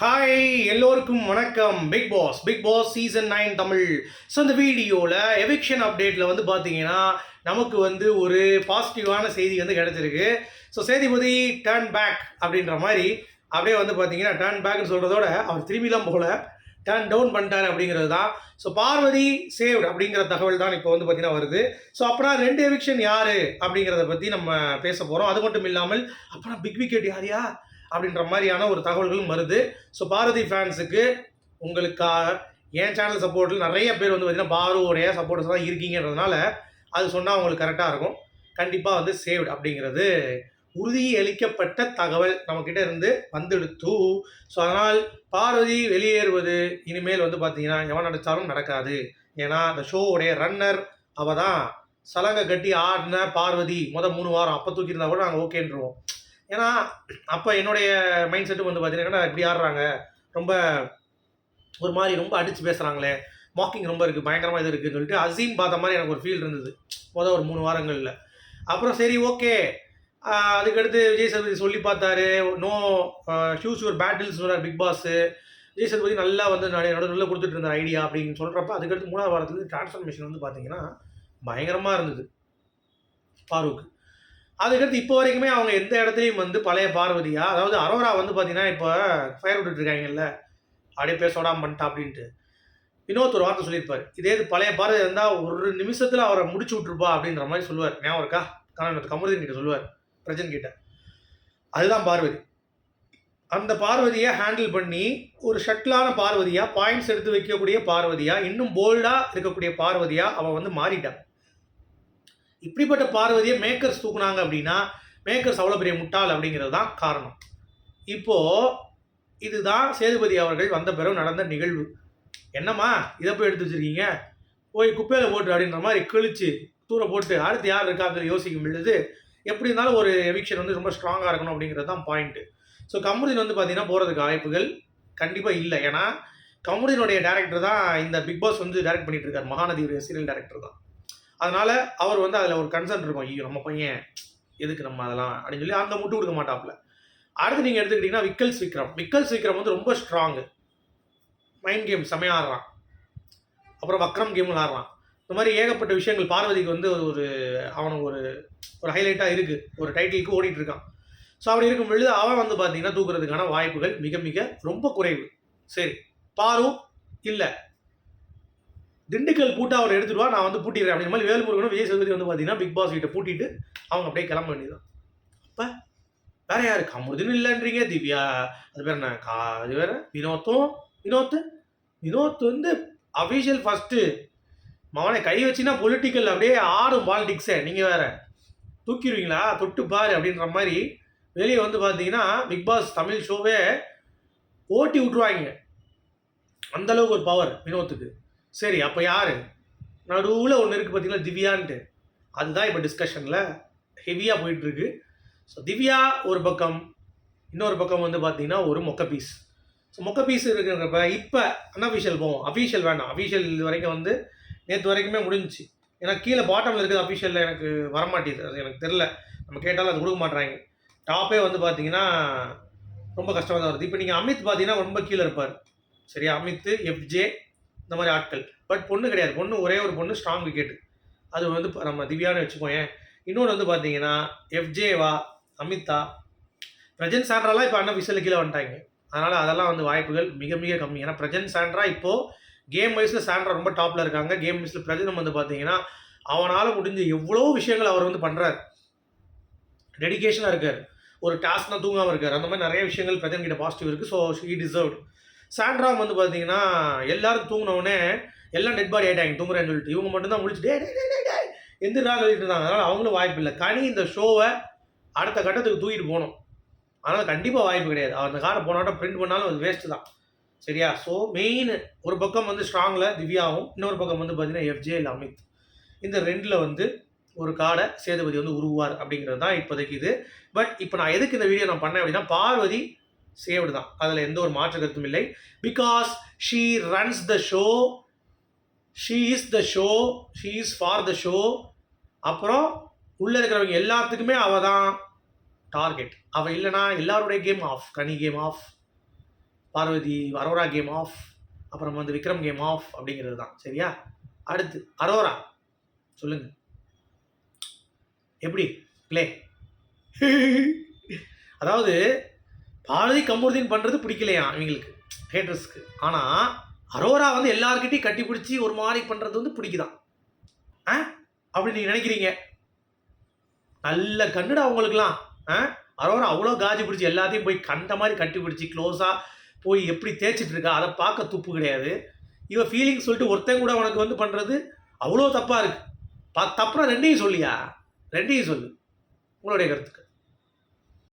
Hi எல்லோருக்கும் வணக்கம். Bigg Boss Bigg Boss season nine Tamil. So இந்த வீடியோவில் எவிக்ஷன் அப்டேட்டில் வந்து பார்த்தீங்கன்னா நமக்கு வந்து ஒரு பாசிட்டிவான செய்தி வந்து கிடச்சிருக்கு. ஸோ சேதிபதி டேர்ன் பேக் அப்படின்ற மாதிரி அப்படியே வந்து பார்த்தீங்கன்னா டேர்ன் பேக்னு சொல்கிறதோட அவர் திரும்பிலாம் போகல. டேர்ன் டவுன் பண்ணிட்டார் அப்படிங்கிறது தான். ஸோ பார்வதி சேவ்டு அப்படிங்கிற தகவல் தான் இப்போ வந்து பார்த்தீங்கன்னா வருது. ஸோ அப்புறம் ரெண்டு எவிக்ஷன் யார் அப்படிங்கிறத பற்றி நம்ம பேச போகிறோம் அது மட்டும் இல்லாமல் அப்புறம் பிக் விக்கெட் யார் யார் அப்படின்ற மாதிரியான ஒரு தகவல்களும் வருது. ஸோ பாரதி ஃபேன்ஸுக்கு உங்களுக்காக என் சேனல் சப்போர்ட்டில் நிறைய பேர் வந்து பார்த்தீங்கன்னா பாருவோடைய சப்போர்ட்டர்ஸ் தான் இருக்கீங்கன்றதுனால அது சொன்னால் உங்களுக்கு கரெக்டாக இருக்கும். கண்டிப்பாக வந்து சேவ்டு அப்படிங்கிறது உறுதியளிக்கப்பட்ட தகவல் நம்மக்கிட்ட இருந்து வந்துடுத்து. ஸோ அதனால் பார்வதி வெளியேறுவது இனிமேல் வந்து பார்த்தீங்கன்னா எவன் நடித்தாலும் நடக்காது. ஏன்னா அந்த ஷோவுடைய ரன்னர் அவ தான் சலங்கை கட்டி ஆடின பார்வதி முத மூணு வாரம் அப்போ தூக்கியிருந்தா கூட நாங்கள் ஓகேன்றுவோம் ஏன்னா அப்போ என்னுடைய மைண்ட் செட்டு வந்து பார்த்தீங்கன்னா இப்படி ஆடுறாங்க? ரொம்ப ஒரு மாதிரி ரொம்ப அடித்து பேசுகிறாங்களே மாக்கிங் ரொம்ப இருக்குது பயங்கரமாக இது இருக்குதுன்னு சொல்லிட்டு அசீம் பார்த்த மாதிரி எனக்கு ஒரு ஃபீல் இருந்தது. மொதல் ஒரு மூணு வாரங்களில். அப்புறம் சரி ஓகே அதுக்கடுத்து விஜய் சேதுபதி சொல்லி பார்த்தாரு. நோ ஷூஸ் யுவர் பேட்டில்ஸ் சொன்னார் பிக் பாஸு விஜய் சேதுபதி நல்லா வந்து நிறைய நடுவில் கொடுத்துட்டு இருந்தார் ஐடியா அப்படின்னு சொல்கிறப்ப அதுக்கடுத்து மூணாவது வாரத்துலேருந்து டிரான்ஸ்ஃபர்மேஷன் வந்து பார்த்தீங்கன்னா பயங்கரமாக இருந்தது. ஃபாரூக் அதுக்கடுத்து இப்போ வரைக்குமே அவங்க எந்த இடத்துலையும் வந்து பழைய பார்வதியா? அதாவது அரோரா வந்து பார்த்தீங்கன்னா இப்போ ஃபயர் விட்டுட்டு இருக்காங்கல்ல. அப்படியே பேச விடாம பண்ணிட்டா அப்படின்ட்டு. வினோத் ஒரு வார்த்தை சொல்லியிருப்பார். இதே இது பழைய பார்வதி இருந்தால் ஒரு நிமிஷத்தில் அவரை முடிச்சு விட்ருப்பா அப்படின்ற மாதிரி சொல்லுவார். ஞாபகம் இருக்கா? கணவன் கமருதீன் கிட்ட சொல்லுவார். பிரஜன் கிட்ட. அதுதான் பார்வதி. அந்த பார்வதியை ஹேண்டில் பண்ணி ஒரு ஷட்டிலான பார்வதியாக பாயிண்ட்ஸ் எடுத்து வைக்கக்கூடிய பார்வதியாக இன்னும் போல்டாக இருக்கக்கூடிய பார்வதியாக அவன் வந்து மாறிட்டான். இப்படிப்பட்ட பார்வதியை மேக்கர்ஸ் தூக்குனாங்க அப்படின்னா மேக்கர்ஸ் அவ்வளோ பெரிய முட்டாள் அப்படிங்கிறது தான் காரணம். இப்போது இதுதான் சேதுபதி அவர்கள் வந்த பிறகு நடந்த நிகழ்வு. என்னம்மா இதை போய் எடுத்து வச்சிருக்கீங்க? போய் குப்பையில் போட்டு அப்படின்ற மாதிரி கிழிச்சு தூர போட்டு அடுத்து யார் இருக்காங்க யோசிக்க முடியுது எப்படி இருந்தாலும் ஒரு எவிக்ஷன் வந்து ரொம்ப ஸ்ட்ராங்காக இருக்கணும் அப்படிங்கிறது தான் பாயிண்ட்டு ஸோ கமருதீன் வந்து பார்த்தீங்கன்னா போகிறதுக்கு வாய்ப்புகள் கண்டிப்பாக இல்லை. ஏன்னா கமருதீனுடைய டேரக்டர் தான் இந்த பிக் பாஸ் வந்து டேரக்ட் பண்ணிட்டு இருக்கார். மகாநதியுடைய சீரியல் டேரக்டர் தான். அதனால அவர் வந்து அதில் ஒரு கன்சர்ன் இருக்கும். ஐயோ நம்ம பையன் எதுக்கு நம்ம அதெல்லாம் அப்படின்னு சொல்லி அந்த முட்டு கொடுக்க மாட்டாப்புல. அடுத்து நீங்கள் எடுத்துக்கிட்டிங்கன்னா விக்கல்ஸ் விக்ரம். விக்கல்ஸ் விக்ரம் வந்து ரொம்ப ஸ்ட்ராங்கு மைண்ட் கேம் செமையாக ஆடுறான். அப்புறம் வக்ரம் கேம் ஆடுறான். இந்த மாதிரி ஏகப்பட்ட விஷயங்கள் பார்வதிக்கு வந்து ஒரு ஒரு அவனுக்கு ஒரு ஒரு ஹைலைட்டாக இருக்குது ஒரு டைட்டிலுக்கு ஓடிட்டு இருக்கான். ஸோ அப்படி இருக்கும் பொழுது அவன் வந்து பார்த்தீங்கன்னா தூக்குறதுக்கான வாய்ப்புகள் மிக மிக ரொம்ப குறைவு. சரி பாரு இல்லை திண்டுக்கல் பூட்டா அவர் எடுத்துட்டு வா நான் வந்து பூட்டிடுறேன் அப்படின்னு மாதிரி வேல்முருகனும் விஜய் சேதுபதி வந்து பார்த்தீங்கன்னா பிக் பாஸ் கிட்ட பூட்டிட்டு அவங்க அப்படியே கிளம்ப வேண்டியதான் அப்போ வேற யாரு? கமுருதுன்னு இல்லைன்றீங்க திவ்யா. அது பேர் என்ன? கா அது வேற? வினோத்தும் வினோத் வினோத் வந்து அஃபீஷியல் ஃபஸ்ட்டு மவனை கை வச்சுன்னா பொலிட்டிக்கல் அப்படியே ஆடும் பாலிடிக்ஸே நீங்கள் வேற தூக்கிடுவீங்களா? தொட்டு பாரு அப்படின்ற மாதிரி வெளியே வந்து பார்த்தீங்கன்னா பிக் பாஸ் தமிழ் ஷோவே ஓட்டி விட்ருவாங்க அந்தளவுக்கு ஒரு பவர் வினோத்துக்கு. சரி அப்போ யார்? நடுவில் ஒன்று இருக்குது பார்த்தீங்களா திவ்யான்ட்டு. அதுதான் இப்போ டிஸ்கஷனில் ஹெவியாக போயிட்டுருக்கு. ஸோ திவ்யா ஒரு பக்கம் இன்னொரு பக்கம் வந்து பார்த்தீங்கன்னா ஒரு மொக்க பீஸ் ஸோ மொக்க பீஸ் இருக்கிறப்ப இப்போ அன்அஃபிஷியல் போவோம். அஃபீஷியல் வேண்டாம். அஃபீஷியல் இது வரைக்கும் வந்து நேற்று வரைக்குமே முடிஞ்சிச்சு. ஏன்னா கீழே பாட்டமில் இருக்கிறது அஃபீஷியலில் எனக்கு வரமாட்டேது. அது எனக்கு தெரில நம்ம கேட்டாலும் அது கொடுக்க மாட்றாங்க. டாப்பே வந்து பார்த்தீங்கன்னா ரொம்ப கஷ்டமாக தான் வருது. இப்போ நீங்கள் அமித் பார்த்தீங்கன்னா ரொம்ப கீழே இருப்பார். சரியா? அமித் எஃப்ஜே இந்த மாதிரி ஆட்கள். பட் பொண்ணு கிடையாது. பொண்ணு ஒரே ஒரு பொண்ணு ஸ்ட்ராங் விக்கெட்டு அது வந்து நம்ம திவ்யான்னு வச்சுக்கோயேன். இன்னொன்று வந்து பார்த்தீங்கன்னா எஃப்ஜேவா அமிதா பிரஜன் சாண்ட்ராலாம் இப்போ அண்ணன் விசில் கீழே வந்துட்டாங்க. அதனால் அதெல்லாம் வந்து வாய்ப்புகள் மிக மிக கம்மி. ஏன்னா பிரஜன் சாண்ட்ரா இப்போது கேம் வைஸில் சாண்ட்ரா ரொம்ப டாப்பில் இருக்காங்க. கேம் வைஸில் பிரஜனம் வந்து பார்த்தீங்கன்னா அவனால் முடிஞ்ச எவ்வளோ விஷயங்கள் அவர் வந்து பண்ணுறாரு டெடிகேஷனாக இருக்கார். ஒரு டாஸ்க்னால் தூங்காமல் இருக்கார். அந்த மாதிரி நிறைய விஷயங்கள் பிரஜன் கிட்ட பாசிட்டிவ் இருக்குது ஸோ ஷீ டிசர்வ்டு சாண்ட்ராம் வந்து பார்த்தீங்கன்னா எல்லாரும் தூங்கினவுடனே எல்லாம் டெட் பாடி ஆகிட்டாங்க தூங்குறேன்னு சொல்லிட்டு. இவங்க மட்டும்தான் முடிச்சுட்டு டே டே டே எந்திரா சொல்லிட்டு இருந்தாங்க. அதனால் அவங்களும் வாய்ப்பு இல்லை. கனி இந்த ஷோவை அடுத்த கட்டத்துக்கு தூக்கிட்டு போகணும். அதனால் கண்டிப்பாக வாய்ப்பு கிடையாது. அந்த காரை போனாட்டம் பிரிண்ட் பண்ணாலும் அது வேஸ்ட்டு தான். சரியா? ஸோ மெயின் ஒரு பக்கம் வந்து ஸ்ட்ராங்கில் திவ்யாவும் இன்னொரு பக்கம் வந்து பார்த்தீங்கன்னா எஃப்ஜே இல்லை அமித். இந்த ரெண்டில் வந்து ஒரு காடை சேதுபதி வந்து உருவார் அப்படிங்கிறது தான் இப்போதைக்கு இது. பட் இப்போ நான் எதுக்கு இந்த வீடியோ நான் பண்ணேன் அப்படின்னா பார்வதி சேவ்டு தான். அதில் எந்த ஒரு மாற்று கருத்தும் இல்லை. Because she runs the show she is the show she is for the show அப்புறம் உள்ளே இருக்கிறவங்க எல்லாத்துக்குமே அவள் தான் டார்கெட் அவள் இல்லைனா எல்லாருடைய game of Kani game of Parvathy Arora game of அப்புறம் வந்து விக்ரம் கேம் ஆஃப் அப்படிங்கிறது தான். சரியா? அடுத்து அரோரா. சொல்லுங்க. எப்படி? ப்ளே அதாவது பாரதி கமருதீன் பண்ணுறது பிடிக்கலையா இவங்களுக்கு? ஹேட்ரஸ்க்கு ஆனால் அரோரா வந்து எல்லாருக்கிட்டையும் கட்டி பிடிச்சி ஒரு மாதிரி பண்ணுறது வந்து பிடிக்குதான். ஆ? அப்படி நீங்கள் நினைக்கிறீங்க? நல்ல கண்ணுடா அவங்களுக்குலாம் ஆ? அரோரா அவ்வளோ காஜி பிடிச்சி எல்லாத்தையும் போய் கண்ட மாதிரி கட்டி பிடிச்சி க்ளோஸாக போய் எப்படி தேய்ச்சிட்டு இருக்கா அதை பார்க்க துப்பு கிடையாது. இவ ஃபீலிங் சொல்லிட்டு ஒருத்தன் கூட உனக்கு வந்து பண்ணுறது அவ்வளோ தப்பாக இருக்குது பா தப்புனா ரெண்டையும் சொல்லியா? ரெண்டையும் சொல்லு. உங்களுடைய கருத்துக்கு